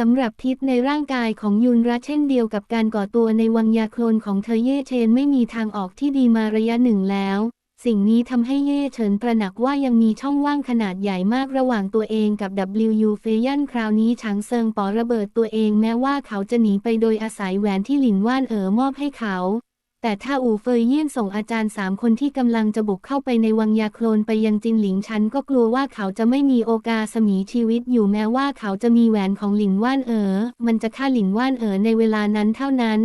สำหรับพิษในร่างกายของยุนระเช่นเดียวกับการก่อตัวในวังยาโคลนของเธอเย่เชนไม่มีทางออกที่ดีมาระยะหนึ่งแล้ว สิ่งนี้ทำให้เย่เฉินตระหนักว่ายังมีช่องว่างขนาดใหญ่มากระหว่างตัวเองกับ WU เฟยันคราวนี้ฉางเซิงปอระเบิดตัวเองแม้ว่าเขาจะหนีไปโดยอาศัยแหวนที่หลินว่านเอ๋อมอบให้เขา แต่ถ้าอู่เฟยเยี่ยนส่งอาจารย์สามคนที่กำลังจะบุกเข้าไปในวังยาโคลนไปยังจินหลิงฉันก็กลัวว่าเขาจะไม่มีโอกาสสมีชีวิตอยู่แม้ว่าเขาจะมีแหวนของหลินว่านเอ๋อ มันจะฆ่าหลินว่านเอ๋อในเวลานั้นเท่านั้น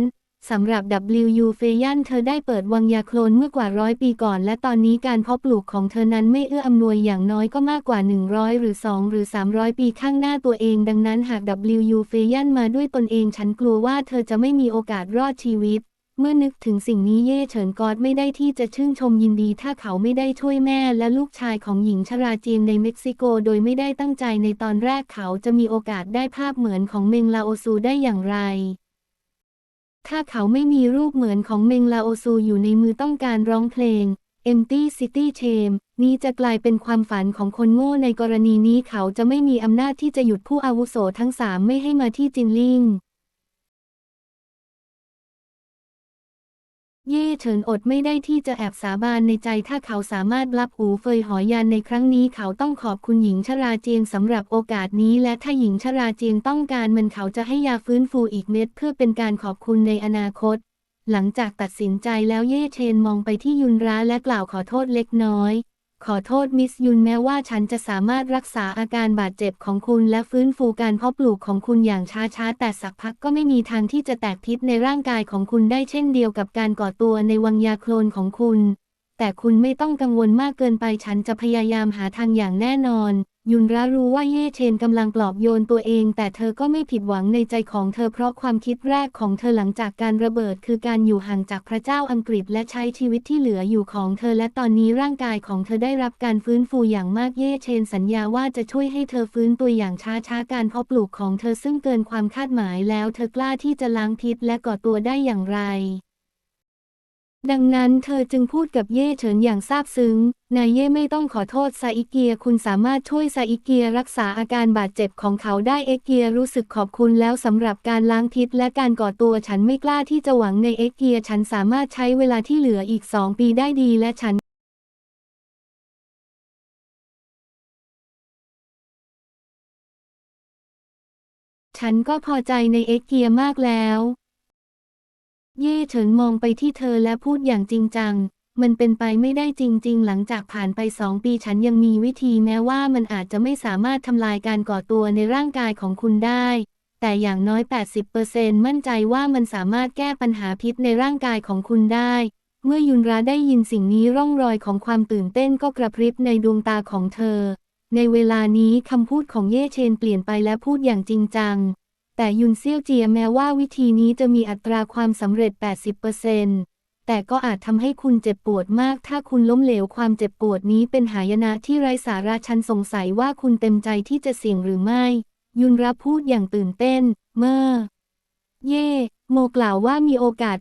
สำหรับ WU เฟยันเธอได้เปิดวังยาโคลนเมื่อกว่าร้อยปีก่อน และตอนนี้การเพาะปลูกของเธอนั้นไม่เอื้ออำนวยอย่างน้อยก็มากกว่า 100 หรือ 2 หรือ 300 ปีข้างหน้าตัวเอง ดังนั้นหาก WU เฟยันมาด้วยตนเองฉันกลัวว่าเธอจะไม่มีโอกาสรอดชีวิต เมื่อนึกถึงสิ่งนี้เย่เฉินกอดไม่ได้ที่จะชื่นชมยินดีถ้าเขาไม่ได้ช่วยแม่และลูกชายของหญิงชราจีนในเม็กซิโกโดยไม่ได้ตั้งใจในตอนแรกเขาจะมีโอกาสได้ภาพเหมือนของเมงลาโอซูได้อย่างไร ถ้าเขาไม่มีรูปเหมือนของเมงลาโอซูอยู่ในมือต้องการร้องเพลง Empty City Shame นี้จะกลายเป็นความฝันของคนโง่ในกรณีนี้เขาจะไม่มีอำนาจที่จะหยุดผู้อาวุโสทั้งสามไม่ให้มาที่จินลิง เย่เฉินอดไม่ได้ที่จะแอบสาบานในใจถ้าเขาสามารถรับหูเฟยหอยานในครั้งนี้เขาต้องขอบคุณหญิงชราเจียงสำหรับโอกาสนี้ และถ้าหญิงชราเจียงต้องการมันเขาจะให้ยาฟื้นฟูอีกเม็ดเพื่อเป็นการขอบคุณในอนาคต หลังจากตัดสินใจแล้วเย่เชนมองไปที่ยุนร้าและกล่าวขอโทษเล็กน้อย ขอโทษมิสยุนแม้ว่าฉันจะสามารถรักษาอาการบาดเจ็บของคุณและฟื้นฟูการเพาะปลูกของคุณอย่างช้าๆ แต่สักพักก็ไม่มีทางที่จะแตกพิษในร่างกายของคุณได้เช่นเดียวกับการก่อตัวในวังยาโคลนของคุณ แต่คุณไม่ต้องกังวลมากเกินไปฉันจะพยายามหาทางอย่างแน่นอน ยุนระรู้ว่าเย่เชนกำลังปลอบโยนตัวเอง แต่เธอก็ไม่ผิดหวังในใจของเธอเพราะความคิดแรกของเธอหลังจากการระเบิด คือการอยู่ห่างจากพระเจ้าอังกฤษและใช้ชีวิตที่เหลืออยู่ของเธอและตอนนี้ร่างกายของเธอได้รับการฟื้นฟูอย่างมากเย่เชนสัญญาว่าจะช่วยให้เธอฟื้นตัวอย่างช้าๆการเพาะปลูกของเธอซึ่งเกินความคาดหมายแล้วเธอกล้าที่จะล้างพิษและก่อตัวได้อย่างไร ดังนั้นเธอจึงพูดกับเย่เฉินอย่างซาบซึ้ง นายเย่ไม่ต้องขอโทษซาอิเกีย คุณสามารถช่วยซาอิเกียรักษาอาการบาดเจ็บของเขาได้เอเกียรู้สึกขอบคุณแล้วสำหรับการล้างพิษและการก่อตัวฉันไม่กล้าที่จะหวังในเอเกีย ฉันสามารถใช้เวลาที่เหลืออีกสองปีได้ดีและฉันฉันก็พอใจในเอ็กเกียมากแล้ว เย่เฉินมองไปที่เธอและพูดอย่างจริงจัง มันเป็นไปไม่ได้จริง ๆ หลังจากผ่านไปสองปีฉันยังมีวิธีแม้ว่ามันอาจจะไม่สามารถทำลายการก่อตัวในร่างกายของคุณได้ แต่อย่างน้อย 80%มั่นใจว่ามันสามารถแก้ปัญหาพิษในร่างกายของคุณได้ เมื่อยุนราได้ยินสิ่งนี้ร่องรอยของความตื่นเต้นก็กระพริบในดวงตาของเธอ ในเวลานี้คำพูดของเย่เชนเปลี่ยนไปและพูดอย่างจริงจัง แต่ยุนเซี่ยวเจียแม้ว่าวิธีนี้จะมีอัตราความสำเร็จ 80%แต่ก็อาจทำให้คุณเจ็บปวดมาก ถ้าคุณล้มเหลวความเจ็บปวดนี้เป็นหายนะที่ไร้สาระฉันสงสัยว่าคุณเต็มใจที่จะเสี่ยงหรือไม่ ยุนรับพูดอย่างตื่นเต้น เมื่อ เย่โมกล่าวว่ามีโอกาส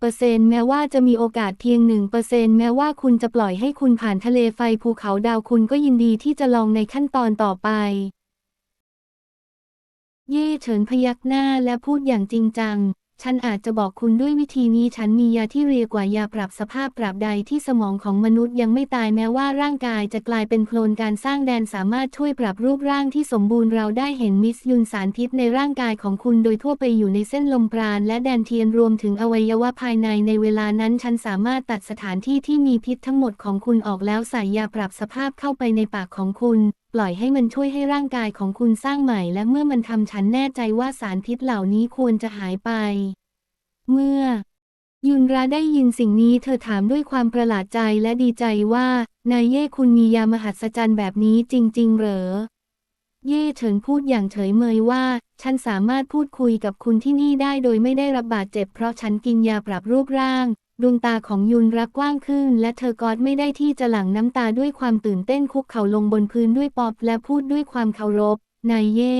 80%แม้ว่าจะมีโอกาสเพียง 1%แม้ว่าคุณจะปล่อยให้คุณผ่านทะเลไฟภูเขาดาวคุณก็ยินดีที่จะลองในขั้นตอนต่อไป เย่เฉินพยักหน้าและพูดอย่างจริงจัง ฉันอาจจะบอกคุณด้วยวิธีนี้ฉันมียาที่เรียกว่ายาปรับสภาพปรับใดที่สมองของมนุษย์ยังไม่ตายแม้ว่าร่างกายจะกลายเป็นโคลนการสร้างแดนสามารถช่วยปรับรูปร่างที่สมบูรณ์เราได้เห็นมิสยุนสารพิษในร่างกายของคุณโดยทั่วไปอยู่ในเส้นลมปราณและแดนเทียนรวมถึงอวัยวะภายในในเวลานั้น ฉันสามารถตัดสถานที่ที่มีพิษทั้งหมดของคุณออกแล้วใส่ยาปรับสภาพเข้าไปในปากของคุณ ปล่อยให้มันช่วยให้ร่างกายของคุณสร้างใหม่ และเมื่อมันทำฉันแน่ใจว่าสารพิษเหล่านี้ควรจะหายไป เมื่อ ยุนราได้ยินสิ่งนี้เธอถามด้วยความประหลาดใจและดีใจว่า นายเย่คุณมียามหัศจรรย์แบบนี้จริง ๆ เหรอ เย่เฉินพูดอย่างเฉยเมยว่า ฉันสามารถพูดคุยกับคุณที่นี่ได้โดยไม่ได้รับบาดเจ็บเพราะฉันกินยาปรับรูปร่าง ดวงตาของยุนรักกว้างขึ้น และเธอกอดไม่ได้ที่จะหลั่งน้ำตาด้วยความตื่นเต้นคุกเข่าลงบนพื้นด้วยปอบและพูดด้วยความเคารพ นายเย่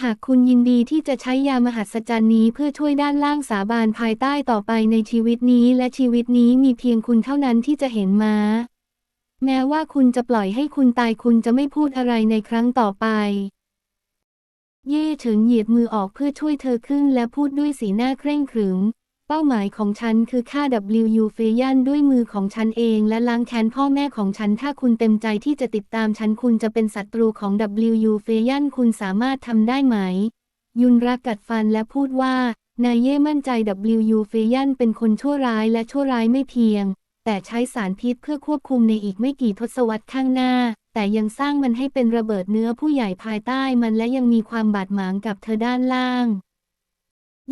หากคุณยินดีที่จะใช้ยามหัศจรรย์นี้เพื่อช่วยด้านล่างสาบานภายใต้ต่อไปในชีวิตนี้และชีวิตนี้มีเพียงคุณเท่านั้นที่จะเห็นมา แม้ว่าคุณจะปล่อยให้คุณตายคุณจะไม่พูดอะไรในครั้งต่อไป เย่เฉินเหยียดมือออกเพื่อช่วยเธอขึ้นและพูดด้วยสีหน้าเคร่งขรึม เป้าหมายของฉันคือฆ่า W เฟยันด้วยมือของฉันเองและล้างแค้นพ่อแม่ของฉัน ถ้าคุณเต็มใจที่จะติดตามฉันคุณจะเป็นศัตรูของ W เฟยันคุณสามารถทำได้ไหม ยุนรักกัดฟันและพูดว่า นายเย่มั่นใจ W เฟยันเป็นคนชั่วร้ายและชั่วร้ายไม่เพียง แต่ใช้สารพิษเพื่อควบคุมในอีกไม่กี่ทศวรรษข้างหน้า แต่ยังสร้างมันให้เป็นระเบิดเนื้อผู้ใหญ่ภายใต้มันและยังมีความบาดหมางกับเธอด้านล่าง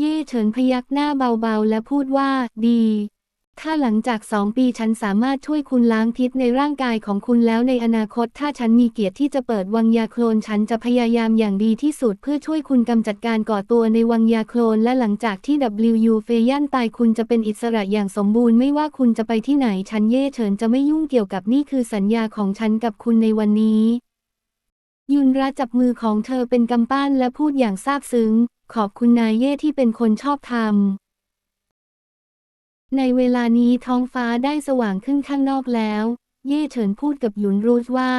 เย่เฉินพยักหน้าเบาๆ และพูดว่า ดี ถ้าหลังจากสองปีฉันสามารถช่วยคุณล้างพิษในร่างกายของคุณแล้วในอนาคต ถ้าฉันมีเกียรติที่จะเปิดวังยาโคลน ฉันจะพยายามอย่างดีที่สุดเพื่อช่วยคุณกำจัดการก่อตัวในวังยาโคลน และหลังจากที่ W เฟยันตายคุณจะเป็นอิสระอย่างสมบูรณ์ไม่ว่าคุณจะไปที่ไหน ฉันเย่เฉินจะไม่ยุ่งเกี่ยวกับนี่คือสัญญาของฉันกับคุณในวันนี้ ยุนระจับมือของเธอเป็นกำปั้นและพูดอย่างซาบซึ้ง ขอบคุณนายเย่ที่เป็นคนชอบธรรมในเวลานี้ท้องฟ้าได้สว่างขึ้นข้างนอกแล้ว เย่เฉินพูดกับหยุนรูทว่า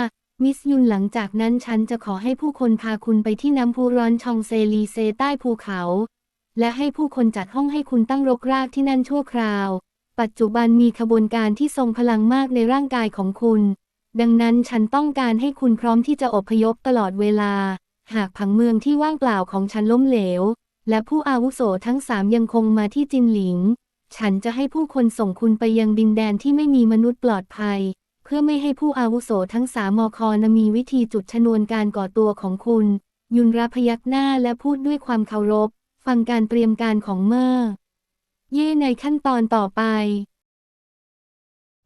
มิสยุนหลังจากนั้นฉันจะขอให้ผู้คนพาคุณไปที่น้ำพุร้อนชองเซลีเซใต้ภูเขา และให้ผู้คนจัดห้องให้คุณตั้งรกรากที่นั่นชั่วคราว ปัจจุบันมีขบวนการที่ทรงพลังมากในร่างกายของคุณ ดังนั้นฉันต้องการให้คุณพร้อมที่จะอพยพตลอดเวลา หากผังเมืองที่ว่างเปล่าของฉันล้มเหลว และผู้อาวุโสทั้งสามยังคงมาที่จินหลิง ฉันจะให้ผู้คนส่งคุณไปยังดินแดนที่ไม่มีมนุษย์ปลอดภัย เพื่อไม่ให้ผู้อาวุโสทั้งสามมคอนมีวิธีจุดชนวนการก่อตัวของคุณ ยุนรับพยักหน้าและพูดด้วยความเคารพ ฟังการเตรียมการของเมอร์เย่ในขั้นตอนต่อไป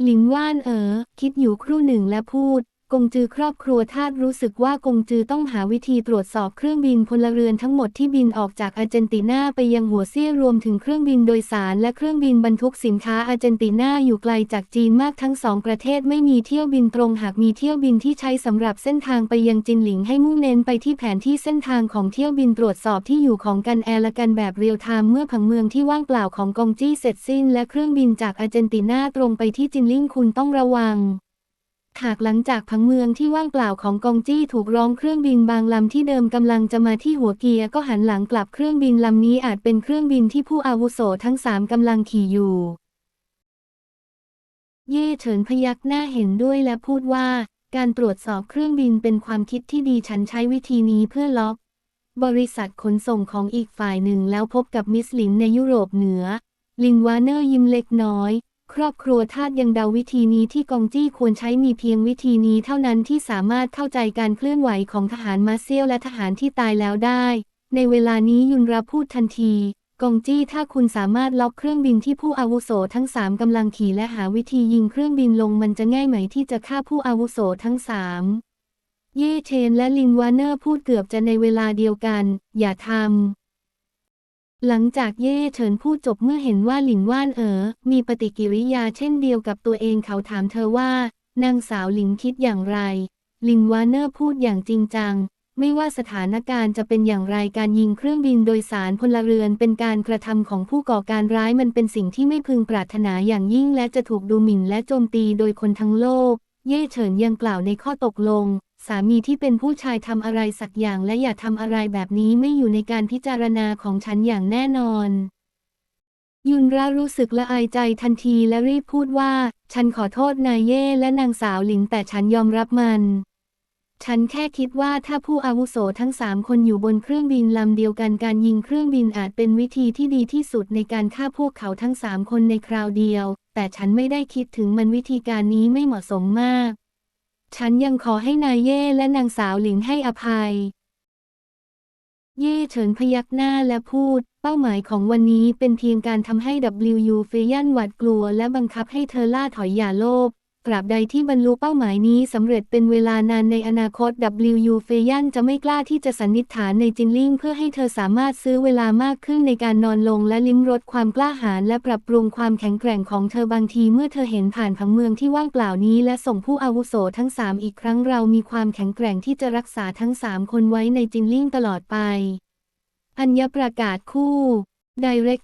หลินว่านเอ๋อคิดอยู่ครู่หนึ่งและพูด กงจือครอบครัวทาสรู้สึกว่ากงจือต้องหาวิธีตรวจสอบเครื่องบินพลเรือนทั้งหมดที่บินออกจากอาร์เจนตินาไปยังหัวเซี่ยรวมถึงเครื่องบินโดยสารและเครื่องบินบรรทุกสินค้าอาร์เจนตินาอยู่ไกลจากจีนมากทั้งสองประเทศไม่มีเที่ยวบินตรงหากมีเที่ยวบินที่ใช้สำหรับเส้นทางไปยังจินหลิงให้มุ่งเน้นไปที่แผนที่เส้นทางของเที่ยวบินตรวจสอบที่อยู่ของกันแอร์และกันแบบเรียลไทม์เมื่อผังเมืองที่ว่างเปล่าของกงจี้เสร็จสิ้น และเครื่องบินจากอาร์เจนตินาตรงไปที่จินหลิงคุณต้องระวัง หากหลังจากผังเมืองที่ว่างเปล่าของกองจี้ถูกร้องเครื่องบินบางลำที่เดิมกำลังจะมาที่หัวเกียร์ก็หันหลังกลับเครื่องบินลำนี้อาจเป็นเครื่องบินที่ผู้อาวุโสทั้งสามกำลังขี่อยู่ เย่เฉินพยักหน้าเห็นด้วยและพูดว่า การตรวจสอบเครื่องบินเป็นความคิดที่ดีฉันใช้วิธีนี้เพื่อล็อก บริษัทขนส่งของอีกฝ่ายหนึ่งแล้วพบกับมิสลินในยุโรปเหนือ ลินวาเนอร์ยิ้มเล็กน้อย ครอบครัวทาสยังเดาวิธีนี้ที่กองจี้ควรใช้มีเพียงวิธีนี้เท่านั้นที่สามารถเข้าใจการเคลื่อนไหวของทหารมาเซียลและทหารที่ตายแล้วได้ ในเวลานี้ยุนราพูดทันที กองจี้ถ้าคุณสามารถล็อกเครื่องบินที่ผู้อาวุโสทั้งสามกำลังขี่และหาวิธียิงเครื่องบินลงมันจะง่ายไหมที่จะฆ่าผู้อาวุโสทั้งสามเย่เชนและลินวานเนอร์พูดเกือบจะในเวลาเดียวกัน อย่าทำ หลังจากเย่เฉินพูดจบเมื่อเห็นว่าหลินว่านเอ๋อ มีปฏิกิริยาเช่นเดียวกับตัวเองเขาถามเธอว่า นางสาวหลินคิดอย่างไรลินวานเนอร์พูดอย่างจริงจัง ไม่ว่าสถานการณ์จะเป็นอย่างไรการยิงเครื่องบินโดยสารพลเรือนเป็นการกระทำของผู้ก่อการร้ายมันเป็นสิ่งที่ไม่พึงปรารถนาอย่างยิ่งและจะถูกดูหมิ่นและโจมตีโดยคนทั้งโลก เย่เฉินยังกล่าวในข้อตกลง สามีที่เป็นผู้ชายทำอะไรสักอย่างและอย่าทำอะไรแบบนี้ไม่อยู่ในการพิจารณาของฉันอย่างแน่นอน ยุนรารู้สึกละอายใจทันทีและรีบพูดว่า ฉันขอโทษนายเย่และนางสาวหลิงแต่ฉันยอมรับมันฉันแค่คิดว่าถ้าผู้อาวุโสทั้งสามคนอยู่บนเครื่องบินลำเดียวกันการยิงเครื่องบินอาจเป็นวิธีที่ดีที่สุดในการฆ่าพวกเขาทั้งสามคนในคราวเดียว แต่ฉันไม่ได้คิดถึงมันวิธีการนี้ไม่เหมาะสมมาก ฉันยังขอให้นายเย่และนางสาวหลิงให้อภัย เย่เฉินพยักหน้าและพูด เป้าหมายของวันนี้เป็นเพียงการทำให้ WU เฟยันหวาดกลัวและบังคับให้เธอล่าถอยอย่าโลภ ตราบใดที่บรรลุเป้าหมายนี้สำเร็จเป็นเวลานานในอนาคต W เฟยันจะไม่กล้าที่จะสันนิษฐานในจินลิงเพื่อให้เธอสามารถซื้อเวลามากขึ้นในการนอนลงและลิ้มรสความกล้าหาญและปรับปรุงความแข็งแกร่งของเธอบางทีเมื่อเธอเห็นผ่านผังเมืองที่ว่างเปล่านี้และส่งผู้อาวุโสทั้งสามอีกครั้งเรามีความแข็งแกร่งที่จะรักษาทั้งสามคนไว้ในจินลิงตลอดไป อัญญประกาศคู่ Direct